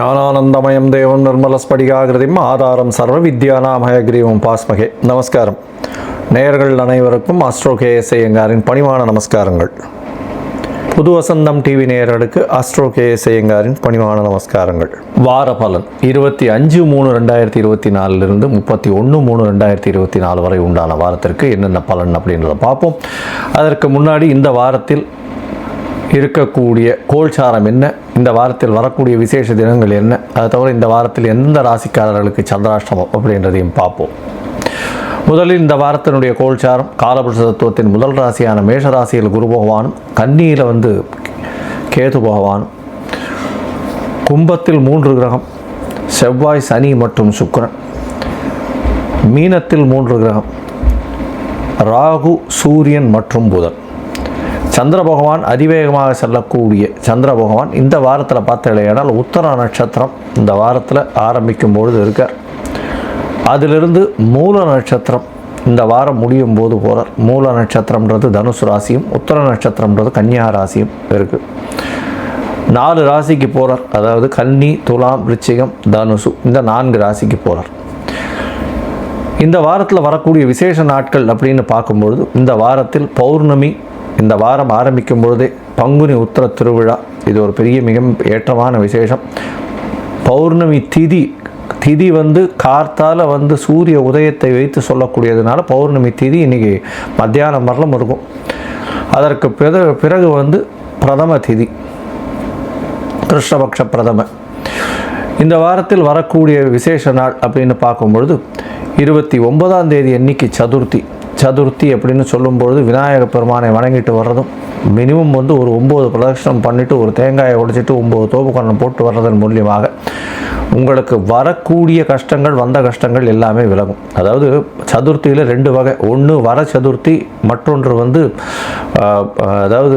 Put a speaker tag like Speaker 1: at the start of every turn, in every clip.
Speaker 1: ஞானானந்தமயம் தேவம் நிர்மலஸ்படிகாகிருதிம் ஆதாரம் சர்வ வித்யானாமயக்ரீவம் பாஸ்மகே. நமஸ்காரம். நேயர்கள் அனைவருக்கும் அஸ்ட்ரோ கேஎஸ்ஐயங்காரின் பணிவான நமஸ்காரங்கள். புது வசந்தம் டிவி நேயர்களுக்கு அஸ்ட்ரோ கேஎஸ்ஐயங்காரின் பணிவான நமஸ்காரங்கள். வார பலன் இருபத்தி அஞ்சு மூணு ரெண்டாயிரத்தி இருபத்தி நாலுலேருந்து முப்பத்தி ஒன்று மூணு ரெண்டாயிரத்தி இருபத்தி நாலு வரை உண்டான வாரத்திற்கு என்னென்ன பலன் அப்படின்றத பார்ப்போம். அதற்கு முன்னாடி இந்த வாரத்தில் இருக்கக்கூடிய கோல்சாரம் என்ன? இந்த வாரத்தில் வரக்கூடிய விசேஷ தினங்கள் என்ன? அதை தவிர இந்த வாரத்தில் எந்த ராசிக்காரர்களுக்கு சந்திராஷ்டமம் அப்படின்றதையும் பார்ப்போம். முதலில் இந்த வாரத்தினுடைய கோல்சாரம் காலபுருஷ தத்துவத்தின் முதல் ராசியான மேஷ ராசியில் குரு பகவானும் கன்னியில் வந்து கேது பகவானும் கும்பத்தில் மூன்று கிரகம் செவ்வாய் சனி மற்றும் சுக்கரன். மீனத்தில் மூன்று கிரகம் ராகு சூரியன் மற்றும் புதன். சந்திர பகவான் அதிவேகமாக செல்லக்கூடிய சந்திர பகவான் இந்த வாரத்தில் பார்த்தீங்கன்னா உத்தர நட்சத்திரம் இந்த வாரத்தில் ஆரம்பிக்கும் பொழுது இருக்கார். அதிலிருந்து மூல நட்சத்திரம் இந்த வாரம் முடியும் போது போகிறார் மூல நட்சத்திரம்ன்றது தனுசு ராசியும் உத்தர நட்சத்திரம்ன்றது கன்னியா ராசியும் இருக்குது நாலு ராசிக்கு போகிறார் அதாவது கன்னி துலாம் ரிச்சிகம் தனுசு இந்த நான்கு ராசிக்கு போகிறார் இந்த வாரத்தில் வரக்கூடிய விசேஷ நாட்கள் அப்படின்னு பார்க்கும்பொழுது இந்த வாரத்தில் பௌர்ணமி இந்த வாரம் ஆரம்பிக்கும் பொழுதே பங்குனி உத்தர திருவிழா. இது ஒரு பெரிய மிக ஏற்றமான விசேஷம். பௌர்ணமி திதி திதி வந்து கார்த்தால் வந்து சூரிய உதயத்தை வைத்து சொல்லக்கூடியதுனால பௌர்ணமி திதி இன்றைக்கி மத்தியானம் வரலும் இருக்கும். அதற்கு பிறகு பிறகு வந்து பிரதம திதி. கிருஷ்ணபக்ஷ பிரதம. இந்த வாரத்தில் வரக்கூடிய விசேஷ நாள் அப்படின்னு பார்க்கும்பொழுது இருபத்தி ஒன்பதாம் தேதி அன்னைக்கு சதுர்த்தி. சதுர்த்தி அப்படின்னு சொல்லும்பொழுது விநாயக பெருமானை வணங்கிட்டு வர்றதும் மினிமம் வந்து ஒரு ஒம்பது பிரதட்சணம் பண்ணிவிட்டு ஒரு தேங்காயை உடைச்சிட்டு ஒம்பது தோப்புக்கரணம் போட்டு வர்றதன் மூலியமாக உங்களுக்கு வரக்கூடிய கஷ்டங்கள் வந்த கஷ்டங்கள் எல்லாமே விலகும். அதாவது சதுர்த்தியில் ரெண்டு வகை. ஒன்று வர சதுர்த்தி மற்றொன்று வந்து அதாவது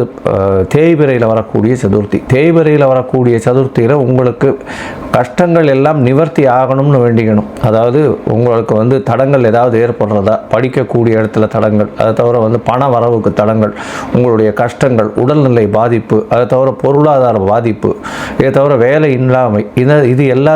Speaker 1: தேய்பிரையில் வரக்கூடிய சதுர்த்தி. தேய்பிரையில் வரக்கூடிய சதுர்த்தியில் உங்களுக்கு கஷ்டங்கள் எல்லாம் நிவர்த்தி ஆகணும்னு வேண்டிக்கணும். அதாவது உங்களுக்கு வந்து தடங்கள் ஏதாவது ஏற்படுறதா படிக்கக்கூடிய இடத்துல தடங்கள் அதை தவிர வந்து பண வரவுக்கு தடங்கள் உங்களுடைய கஷ்டங்கள் உடல்நிலை பாதிப்பு அதை தவிர பொருளாதார பாதிப்பு இதை தவிர வேலை இல்லாமை இதை இது எல்லா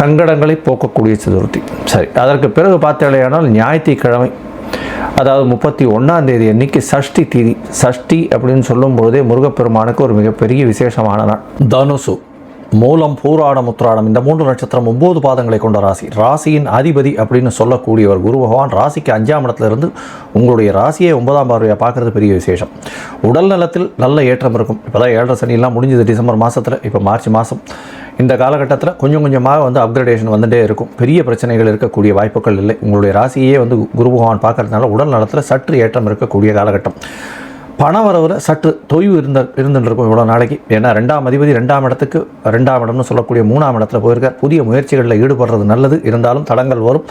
Speaker 1: சங்கடங்களை போக்கக்கூடிய சதுர்த்தி. சரி அதற்கு பிறகு பார்த்தீங்கன்னா ஞாயிற்றுக்கிழமை அதாவது முப்பத்தி ஒன்றாம் தேதி அன்னைக்கு சஷ்டி தீதி. சஷ்டி அப்படின்னு சொல்லும்பொழுதே முருகப்பெருமானுக்கு ஒரு மிகப்பெரிய விசேஷமான நாள். தனுசு மூலம் பூராடம் உத்ராடம் இந்த மூன்று நட்சத்திரம் ஒம்பது பாதங்களை கொண்ட ராசி. ராசியின் அதிபதி அப்படின்னு சொல்லக்கூடியவர் குரு பகவான் ராசிக்கு அஞ்சாம் இடத்துலேருந்து உங்களுடைய ராசியை ஒன்பதாம் பார்வையை பார்க்குறது பெரிய விசேஷம். உடல் நலத்தில் நல்ல ஏற்றம் இருக்கும். இப்போ தான் ஏழரை சனியெல்லாம் முடிஞ்சது டிசம்பர் மாதத்தில் இப்போ மார்ச் மாதம் இந்த காலகட்டத்தில் கொஞ்சம் கொஞ்சமாக வந்து அப்கிரேடேஷன் வந்துட்டே இருக்கும். பெரிய பிரச்சனைகள் இருக்கக்கூடிய வாய்ப்புகள் இல்லை. உங்களுடைய ராசியே வந்து குரு பகவான் பார்க்கறதுனால உடல் நலத்தில் சற்று ஏற்றம் இருக்கக்கூடிய காலகட்டம். பண வரவில் சற்று தொய்வு இருந்த இருந்துருக்கும் இவ்வளோ நாளைக்கு. ஏன்னா ரெண்டாம் அதிபதி ரெண்டாம் இடத்துக்கு ரெண்டாம் இடம்னு சொல்லக்கூடிய மூணாம் இடத்துல போயிருக்கார். புதிய முயற்சிகளில் ஈடுபடுறது நல்லது. இருந்தாலும் தடங்கள் வரும்.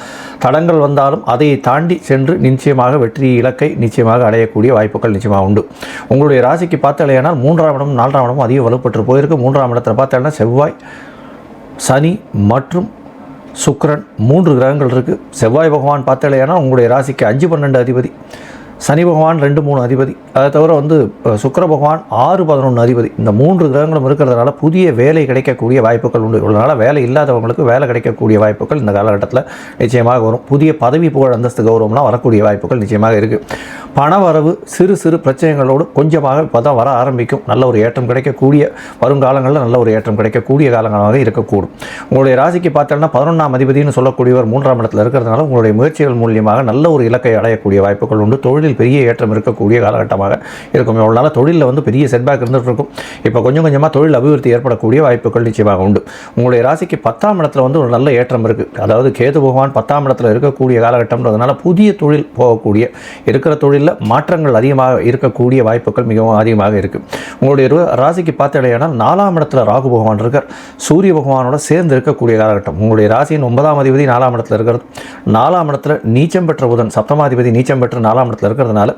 Speaker 1: தடங்கள் வந்தாலும் அதை தாண்டி சென்று நிச்சயமாக வெற்றி இலக்கை நிச்சயமாக அடையக்கூடிய வாய்ப்புகள் நிச்சயமாக உண்டு. உங்களுடைய ராசிக்கு பார்த்தாலேயானால் மூன்றாம் இடம் நான்காம் இடமும் அதிக வலுப்பட்டு போயிருக்கு. மூன்றாம் இடத்துல பார்த்தேன்னா செவ்வாய் சனி மற்றும் சுக்கரன் மூன்று கிரகங்கள் இருக்குது செவ்வாய் பகவான் பார்த்தாலேனா உங்களுடைய ராசிக்கு அஞ்சு பன்னெண்டு அதிபதி. சனி பகவான் ரெண்டு மூணு அதிபதி. அதை தவிர வந்து சுக்கர பகவான் ஆறு பதினொன்று அதிபதி. இந்த மூன்று கிரகங்களும் இருக்கிறதுனால புதிய வேலை கிடைக்கக்கூடிய வாய்ப்புகள் உண்டு. இவ்வளோனால வேலை இல்லாதவங்களுக்கு வேலை கிடைக்கக்கூடிய வாய்ப்புகள் இந்த காலகட்டத்தில் நிச்சயமாக வரும். புதிய பதவி புகழ் அந்தஸ்து கௌரவம்லாம் வரக்கூடிய வாய்ப்புகள் நிச்சயமாக இருக்குது பண வரவு சிறு சிறு பிரச்சனைகளோடு கொஞ்சமாக இப்போ தான் வர ஆரம்பிக்கும். நல்ல ஒரு ஏற்றம் கிடைக்கக்கூடிய வருங்காலங்களில் நல்ல ஒரு ஏற்றம் கிடைக்கக்கூடிய காலங்களாக இருக்கக்கூடும். உங்களுடைய ராசிக்கு பார்த்தோம்னா பதினொன்றாம் அதிபதினு சொல்லக்கூடியவர் மூன்றாம் இடத்துல இருக்கிறதுனால உங்களுடைய முயற்சிகள் மூலியமாக நல்ல ஒரு இலக்கை அடையக்கூடிய வாய்ப்புகள் உண்டு. தொழில் தொழிலில் பெரிய ஏற்றம் இருக்கக்கூடிய காலகட்டமாக இருக்கும். இவ்வளோ நாள் தொழிலில் வந்து பெரிய செட்பேக் இருந்துகிட்டு இருக்கும் இப்போ கொஞ்சம் கொஞ்சமாக தொழில் அபிவிருத்தி ஏற்படக்கூடிய வாய்ப்புகள் நிச்சயமாக உண்டு. உங்களுடைய ராசிக்கு பத்தாம் இடத்துல வந்து ஒரு நல்ல ஏற்றம் இருக்குது அதாவது கேது பகவான் பத்தாம் இடத்துல இருக்கக்கூடிய காலகட்டம்ன்றதுனால புதிய தொழில் போகக்கூடிய இருக்கிற தொழிலில் மாற்றங்கள் அதிகமாக இருக்கக்கூடிய வாய்ப்புகள் மிகவும் அதிகமாக இருக்குது உங்களுடைய ராசிக்கு பார்த்தடையானால் நாலாம் இடத்துல ராகு பகவான் இருக்கார். சூரிய பகவானோட சேர்ந்து இருக்கக்கூடிய காலகட்டம். உங்களுடைய ராசியின் ஒன்பதாம் அதிபதி நாலாம் இடத்துல இருக்கிறது. நாலாம் இடத்துல நீச்சம் பெற்ற புதன் சப்தமாதிபதி நீச்சம் பெற்ற நாலாம் இடத்துல இருக்கிறதுனால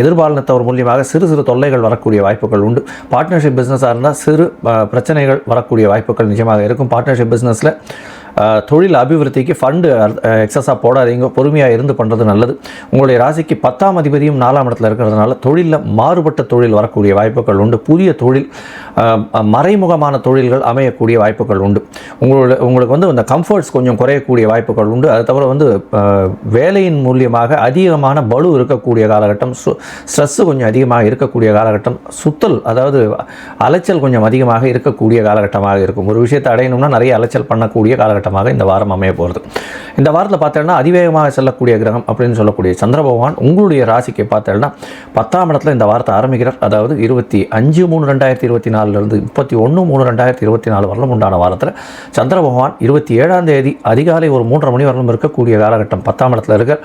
Speaker 1: எதிர்பாலினத்தவர் மூலியமாக சிறு சிறு தொல்லைகள் வரக்கூடிய வாய்ப்புகள் உண்டு. பார்ட்னர்ஷிப் பிஸ்னஸாக இருந்தால் சிறு பிரச்சனைகள் வரக்கூடிய வாய்ப்புகள் நிஜமாக இருக்கும். பார்ட்னர்ஷிப் பிஸ்னஸில் தொழில் அபிவிருத்திக்கு ஃபண்டு எக்ஸஸாக போடாதீங்க. பொறுமையாக இருந்து பண்ணுறது நல்லது. உங்களுடைய ராசிக்கு பத்தாம் அதிபதியும் நாலாம் இடத்துல இருக்கிறதுனால தொழிலில் மாறுபட்ட தொழில் வரக்கூடிய வாய்ப்புகள் உண்டு. புதிய தொழில் மறைமுகமான தொழில்கள் அமையக்கூடிய வாய்ப்புகள் உண்டு. உங்களோட உங்களுக்கு வந்து அந்த கம்ஃபர்ட்ஸ் கொஞ்சம் குறையக்கூடிய வாய்ப்புகள் உண்டு. அது தவிர வந்து வேலையின் மூலியமாக அதிகமான பலு இருக்கக்கூடிய காலகட்டம் ஸ்ட்ரெஸ்ஸு கொஞ்சம் அதிகமாக இருக்கக்கூடிய காலகட்டம் சுத்தல் அதாவது அலைச்சல் கொஞ்சம் அதிகமாக இருக்கக்கூடிய காலகட்டமாக இருக்கும். ஒரு விஷயத்தை அடையணும்னா நிறைய அலைச்சல் பண்ணக்கூடிய காலகட்டம். காலகட்டமாக இந்த வாரம் அமைய போகிறது. இந்த வாரத்தில் பார்த்தோன்னா அதிவேகமாக செல்லக்கூடிய கிரகம் அப்படின்னு சொல்லக்கூடிய சந்திர பகவான் உங்களுடைய ராசிக்கு பார்த்தோன்னா பத்தாம் இடத்துல இந்த வாரத்தை ஆரம்பிக்கிறார். அதாவது இருபத்தி அஞ்சு மூணு ரெண்டாயிரத்தி இருபத்தி நாலுலேருந்து முப்பத்தி ஒன்று மூணு ரெண்டாயிரத்தி இருபத்தி நாலு வரலும் உண்டான வாரத்தில் சந்திர பகவான் இருபத்தி ஏழாம் தேதி அதிகாலை ஒரு மூன்றரை மணி வரலும் இருக்கக்கூடிய காலகட்டம் பத்தாம் இடத்துல இருக்க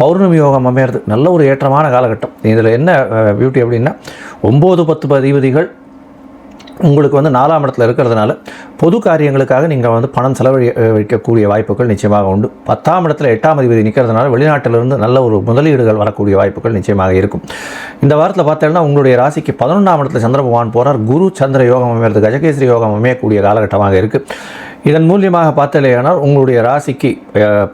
Speaker 1: பௌர்ணமி யோகம் அமையிறது நல்ல ஒரு ஏற்றமான காலகட்டம். இதில் என்ன பியூட்டி அப்படின்னா ஒம்பது பத்து பதிபதிகள் உங்களுக்கு வந்து நாலாம் இடத்துல இருக்கிறதுனால பொது காரியங்களுக்காக நீங்கள் வந்து பணம் செலவழி வைக்கக்கூடிய வாய்ப்புகள் நிச்சயமாக உண்டு. பத்தாம் இடத்துல எட்டாம் அதிபதி நிற்கிறதுனால வெளிநாட்டிலிருந்து நல்ல ஒரு முதலீடுகள் வரக்கூடிய வாய்ப்புகள் நிச்சயமாக இருக்கும். இந்த வாரத்தில் பார்த்தீங்கன்னா உங்களுடைய ராசிக்கு பதினொன்றாம் இடத்துல சந்திர பகவான் போகிறார் குரு சந்திர யோகம் அமைகிறது கஜகேசரி யோகம் அமையக்கூடிய காலகட்டமாக இருக்குது இதன் மூலியமாக பார்த்தலையானால் உங்களுடைய ராசிக்கு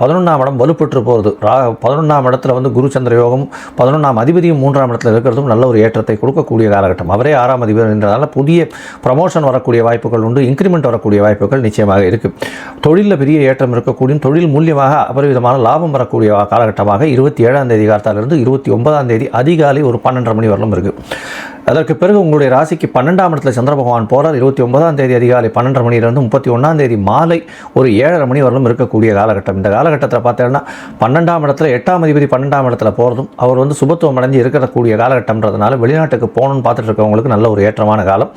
Speaker 1: பதினொன்றாம் இடம் வலுப்பெற்று போகிறது ரா பதினொன்றாம் இடத்துல வந்து குரு சந்திர யோகம் பதினொன்றாம் அதிபதியும் மூன்றாம் இடத்துல இருக்கிறதும் நல்ல ஒரு ஏற்றத்தை கொடுக்கக்கூடிய காலகட்டம். அவரே ஆறாம் அதிபர் என்றதால் புதிய ப்ரமோஷன் வரக்கூடிய வாய்ப்புகள் உண்டு இன்க்ரிமெண்ட் வரக்கூடிய வாய்ப்புகள் நிச்சயமாக இருக்குது தொழிலில் பெரிய ஏற்றம் இருக்கக்கூடிய தொழில் மூலியமாக அபரிவிதமான லாபம் வரக்கூடிய காலகட்டமாக இருபத்தி ஏழாம் தேதி காலத்தாலிருந்து இருபத்தி ஒன்பதாம் தேதி அதிகாலை ஒரு பன்னெண்டரை மணி வரலும் இருக்குது அதற்கு பிறகு உங்களுடைய ராசிக்கு பன்னெண்டாம் இடத்துல சந்திர பகவான் போகிறார் இருபத்தி ஒன்பதாம் தேதி அதிகாலை பன்னெண்டரை மணியிலிருந்து முப்பத்தி ஒன்றாம் தேதி மாலை ஒரு ஏழரை மணி வரலும் இருக்கக்கூடிய காலகட்டம். இந்த காலகட்டத்தில் பார்த்தீங்கன்னா பன்னெண்டாம் இடத்துல எட்டாம் அதிபதி பன்னெண்டாம் இடத்துல போகிறதும் அவர் வந்து சுபத்துவம் அடைஞ்சு இருக்கக்கூடிய காலகட்டம்ன்றதுனால வெளிநாட்டுக்கு போகணும்னு பார்த்துட்டு இருக்கவங்களுக்கு நல்ல ஒரு ஏற்றமான காலம்.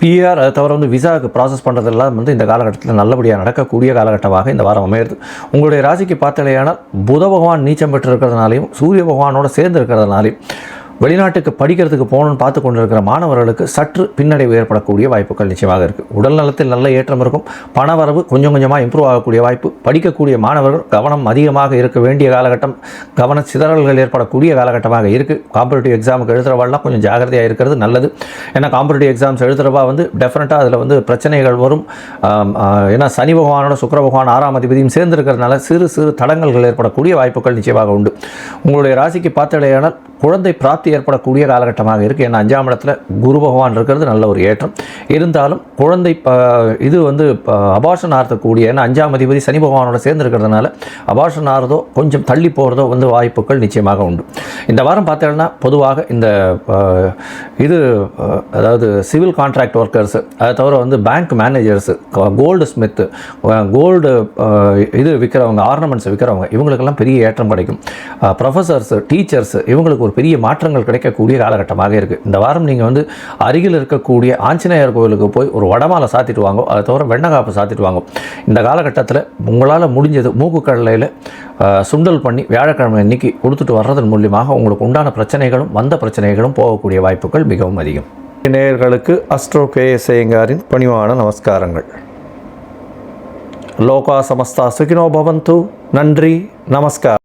Speaker 1: பிஆர் அதை தவிர வந்து விசாவுக்கு ப்ராசஸ் பண்ணுறதெல்லாம் வந்து இந்த காலகட்டத்தில் நல்லபடியாக நடக்கக்கூடிய காலகட்டமாக இந்த வாரம் அமையிறது. உங்களுடைய ராசிக்கு பார்த்தலையானால் புத பகவான் நீச்சம் பெற்று இருக்கிறதுனாலையும் சூரிய பகவானோட சேர்ந்து இருக்கிறதுனாலையும் வெளிநாட்டுக்கு படிக்கிறதுக்கு போகணும்னு பார்த்து கொண்டு இருக்கிற மாணவர்களுக்கு சற்று பின்னடைவு ஏற்படக்கூடிய வாய்ப்புகள் நிச்சயமாக இருக்குது உடல் நலத்தில் நல்ல ஏற்றம் இருக்கும். பணவரவு கொஞ்சம் கொஞ்சமாக இம்ப்ரூவ் ஆகக்கூடிய வாய்ப்பு. படிக்கக்கூடிய மாணவர்கள் கவனம் அதிகமாக இருக்க வேண்டிய காலகட்டம் கவன சிதறல்கள் ஏற்படக்கூடிய காலகட்டமாக இருக்குது காம்படிட்டிவ் எக்ஸாமுக்கு எழுதுகிறவாள்லாம் கொஞ்சம் ஜாகிரதையாக இருக்கிறது நல்லது. ஏன்னா காம்படிட்டிவ் எக்ஸாம்ஸ் எழுதுகிறவா வந்து டெஃபினட்டாக அதில் வந்து பிரச்சனைகள் வரும். ஏன்னா சனி பகவானோட சுக்கர பகவான் ஆறாம் அதிபதியும் சேர்ந்திருக்கிறதுனால சிறு சிறு தடங்கல்கள் ஏற்படக்கூடிய வாய்ப்புகள் நிச்சயமாக உண்டு. உங்களுடைய ராசிக்கு பார்த்தடையானால் குழந்தை பிராப்தி ஆபத்து ஏற்படக்கூடிய காலகட்டமாக இருக்குது ஏன்னா அஞ்சாம் இடத்துல குரு பகவான் இருக்கிறது நல்ல ஒரு ஏற்றம். இருந்தாலும் குழந்தை இது வந்து அபாஷன் ஆர்த்தக்கூடிய ஏன்னா அஞ்சாம் அதிபதி சனி பகவானோட சேர்ந்து இருக்கிறதுனால அபாஷன் ஆகிறதோ கொஞ்சம் தள்ளி போகிறதோ வந்து வாய்ப்புகள் நிச்சயமாக உண்டு. இந்த வாரம் பார்த்தீங்கன்னா பொதுவாக இந்த இது அதாவது சிவில் கான்ட்ராக்ட் ஒர்க்கர்ஸ் அதை தவிர வந்து bank managers goldsmith gold இது விற்கிறவங்க ஆர்னமெண்ட்ஸ் விற்கிறவங்க இவங்களுக்கெல்லாம் பெரிய ஏற்றம் கிடைக்கும். ப்ரொஃபஸர்ஸ் டீச்சர்ஸ் இவங்களுக்கு ஒரு பெரிய மாற்றங்கள் கிடைக்கக்கூடிய காலகட்டமாக இருக்குது இந்த வாரம் நீங்கள் வந்து அருகில் இருக்கக்கூடிய ஆஞ்சநேயர் கோவிலுக்கு போய் ஒரு வடமாலை சாத்திட்டு வாங்க அதை தவிர வெண்ணக்காப்பு சாத்திட்டு வாங்க. இந்த காலகட்டத்தில் உங்களால் முடிஞ்சது மூக்கு கடலையில் சுண்டல் பண்ணி வியாழக்கிழமை அன்னைக்கு கொடுத்துட்டு வர்றதன் மூலியமாக உங்களுக்கு உண்டான பிரச்சனைகளும் வந்த பிரச்சனைகளும் போகக்கூடிய வாய்ப்புகள் மிகவும் அதிகம். நேயர்களுக்கு அஸ்ட்ரோ கேஎஸ் ஐயங்காரின் பணிவான நமஸ்காரங்கள். லோகா சமஸ்தா சுகினோ பவந்து. நன்றி நமஸ்கார்